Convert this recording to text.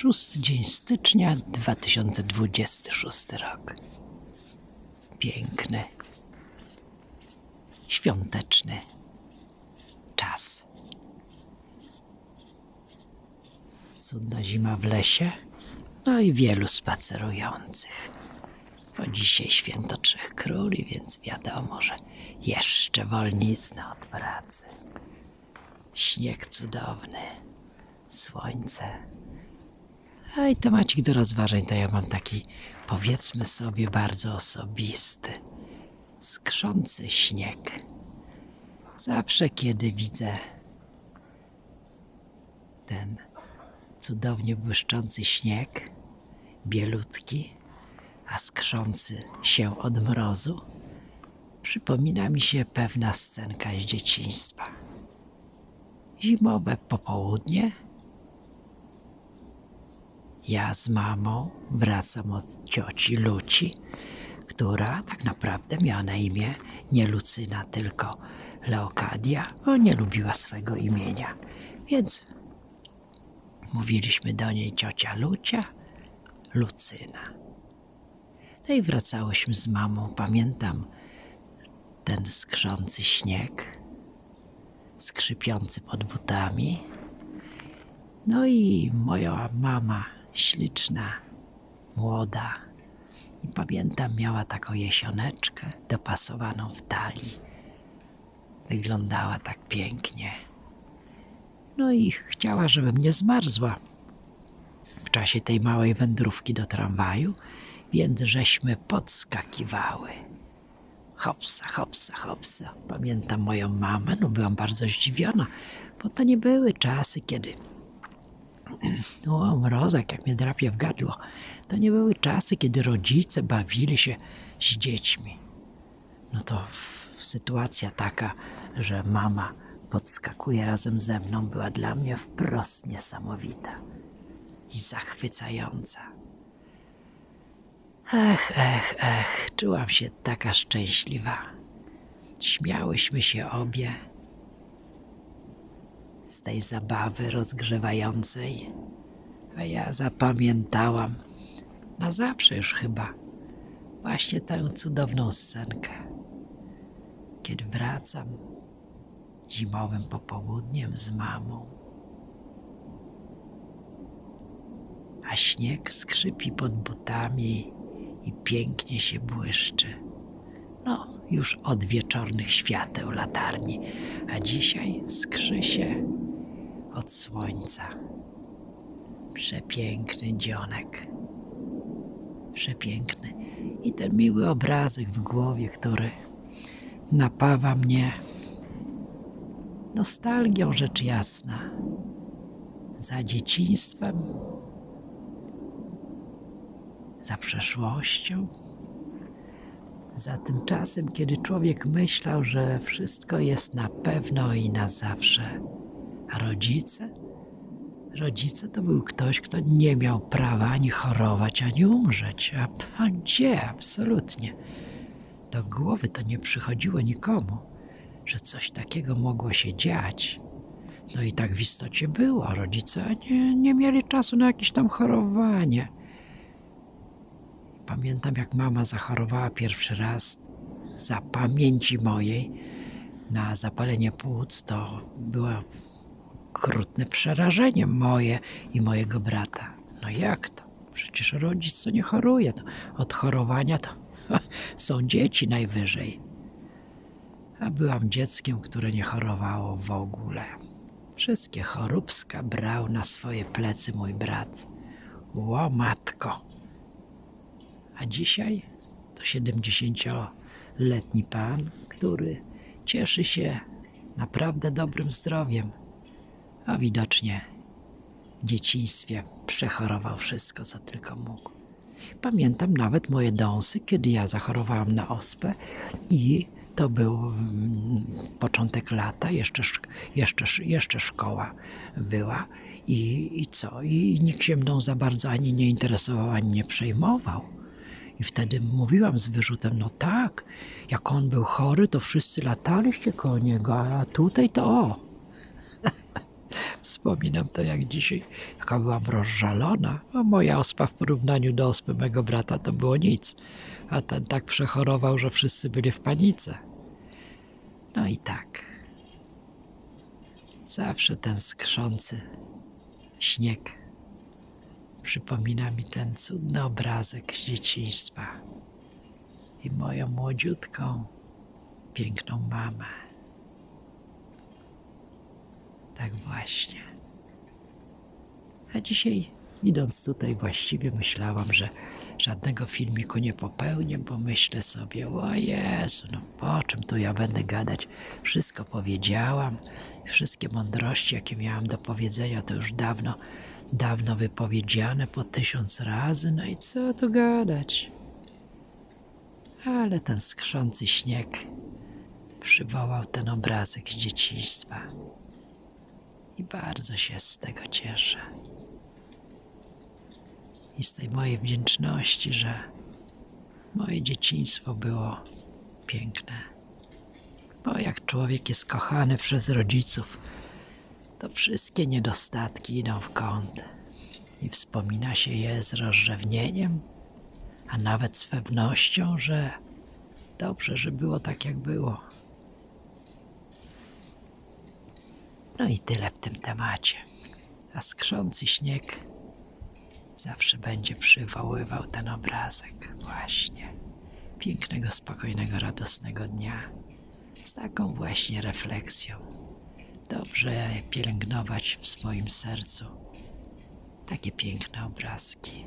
Szósty dzień stycznia 2026 rok. Piękny, świąteczny czas. Cudna zima w lesie, no i wielu spacerujących. Bo dzisiaj święto Trzech Króli, więc wiadomo, że jeszcze wolnizna od pracy. Śnieg cudowny, słońce. A i temacik do rozważań to ja mam taki, powiedzmy sobie, bardzo osobisty. Skrzący śnieg. Zawsze, kiedy widzę ten cudownie błyszczący śnieg, bielutki, a skrzący się od mrozu, przypomina mi się pewna scenka z dzieciństwa. Zimowe popołudnie. Ja z mamą wracam od cioci Luci, która tak naprawdę miała na imię nie Lucyna, tylko Leokadia, bo nie lubiła swojego imienia. Więc mówiliśmy do niej ciocia Lucia, Lucyna. No i wracałyśmy z mamą. Pamiętam ten skrzący śnieg, skrzypiący pod butami. No i moja mama, śliczna, młoda. I pamiętam, miała taką jesioneczkę dopasowaną w talii. Wyglądała tak pięknie. No i chciała, żebym nie zmarzła w czasie tej małej wędrówki do tramwaju, więc żeśmy podskakiwały. Hopsa, hopsa, hopsa. Pamiętam moją mamę, no byłam bardzo zdziwiona, bo to nie były czasy, kiedy o, mrozek, jak mnie drapie w gadło. To nie były czasy, kiedy rodzice bawili się z dziećmi. No to sytuacja taka, że mama podskakuje razem ze mną, była dla mnie wprost niesamowita i zachwycająca. Ech, ech, ech, czułam się taka szczęśliwa. Śmiałyśmy się obie z tej zabawy rozgrzewającej, a ja zapamiętałam na zawsze już chyba właśnie tę cudowną scenkę, kiedy wracam zimowym popołudniem z mamą, a śnieg skrzypi pod butami i pięknie się błyszczy. No, już od wieczornych świateł latarni, a dzisiaj skrzy się od słońca. Przepiękny dzionek. Przepiękny. I ten miły obrazek w głowie, który napawa mnie nostalgią, rzecz jasna, za dzieciństwem, za przeszłością, za tym czasem, kiedy człowiek myślał, że wszystko jest na pewno i na zawsze. A rodzice? Rodzice to był ktoś, kto nie miał prawa ani chorować, ani umrzeć. A, a gdzie? Absolutnie. Do głowy to nie przychodziło nikomu, że coś takiego mogło się dziać. No i tak w istocie było. Rodzice nie, nie mieli czasu na jakieś tam chorowanie. Pamiętam, jak mama zachorowała pierwszy raz za pamięci mojej na zapalenie płuc. To było okrutne przerażenie moje i mojego brata. No jak to? Przecież rodzic co nie choruje. To od chorowania to są dzieci najwyżej. A byłam dzieckiem, które nie chorowało w ogóle. Wszystkie choróbska brał na swoje plecy mój brat. Ło matko! A dzisiaj to 70-letni pan, który cieszy się naprawdę dobrym zdrowiem, a widocznie w dzieciństwie przechorował wszystko, co tylko mógł. Pamiętam nawet moje dąsy, kiedy ja zachorowałam na ospę i to był mm, początek lata, jeszcze, jeszcze, sz- jeszcze szkoła była i, i co? I nikt się mną za bardzo ani nie interesował, ani nie przejmował. I wtedy mówiłam z wyrzutem, no tak, jak on był chory, to wszyscy lataliście koło niego, a tutaj to o. Wspominam to jak dzisiaj, jaka byłam rozżalona, a moja ospa w porównaniu do ospy mego brata to było nic, a ten tak przechorował, że wszyscy byli w panice. No i tak. Zawsze ten skrzący śnieg przypomina mi ten cudny obrazek z dzieciństwa i moją młodziutką, piękną mamę. Tak właśnie. A dzisiaj, idąc tutaj, właściwie myślałam, że żadnego filmiku nie popełnię, bo myślę sobie, o Jezu, no po czym tu ja będę gadać? Wszystko powiedziałam, wszystkie mądrości, jakie miałam do powiedzenia, to już dawno, dawno wypowiedziane po tysiąc razy, no i co tu gadać? Ale ten skrzący śnieg przywołał ten obrazek z dzieciństwa i bardzo się z tego cieszę. I z tej mojej wdzięczności, że moje dzieciństwo było piękne. Bo jak człowiek jest kochany przez rodziców, to wszystkie niedostatki idą w kąt i wspomina się je z rozrzewnieniem, a nawet z pewnością, że dobrze, że było tak, jak było. No i tyle w tym temacie. A skrzący śnieg zawsze będzie przywoływał ten obrazek właśnie pięknego, spokojnego, radosnego dnia z taką właśnie refleksją. Dobrze pielęgnować w swoim sercu takie piękne obrazki.